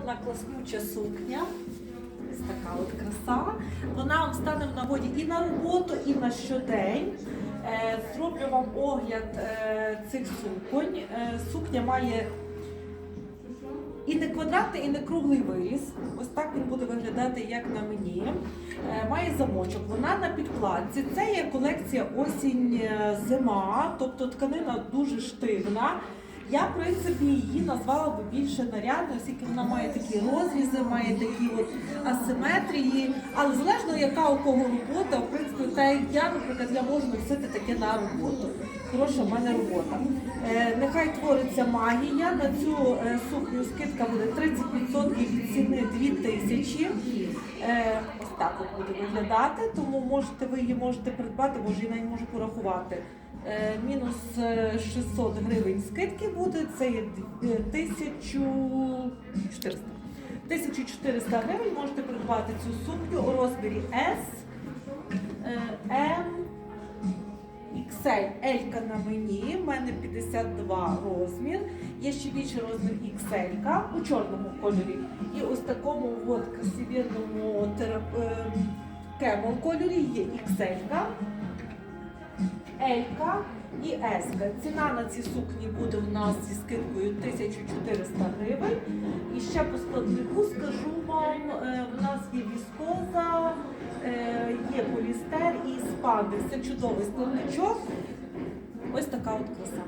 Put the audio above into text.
одна класнюча сукня. Ось така от краса. Вона вам стане в нагоді і на роботу, і на щодень. Е, Зроблю вам огляд е, цих суконь. Е, Сукня має і не квадратний, і не круглий виріз. Ось так він буде виглядати, як на мені. Має замочок. Вона на підкладці. Це є колекція осінь-зима, тобто тканина дуже штивна. Я, в принципі, її назвала би більше нарядною, оскільки вона має такі розрізи, має такі от асиметрії. Але залежно, яка у кого робота, в принципі, та як я, наприклад, я можу носити таке на роботу. Хороша в мене робота. Твориться магія. На цю е, сукню скидка буде 30% від ціни 2000. Е, ось так от буде виглядати, тому можете ви її можете придбати, може я навіть можу порахувати. Е, мінус е, 600 гривень скидки буде, це є е, 1400. 1400 гривень можете придбати цю сукню у розмірі S, XL, L на мені, в мене 52 розмір. Є ще більший розмір XL у чорному кольорі. І ось такому от красивенному терап- ем, кемел кольорі є XL. Елька і Еска. Ціна на ці сукні буде в нас зі скидкою 1400 гривень. І ще по складнику скажу вам, спандекс. Це чудовий складничок. Ось така от краса.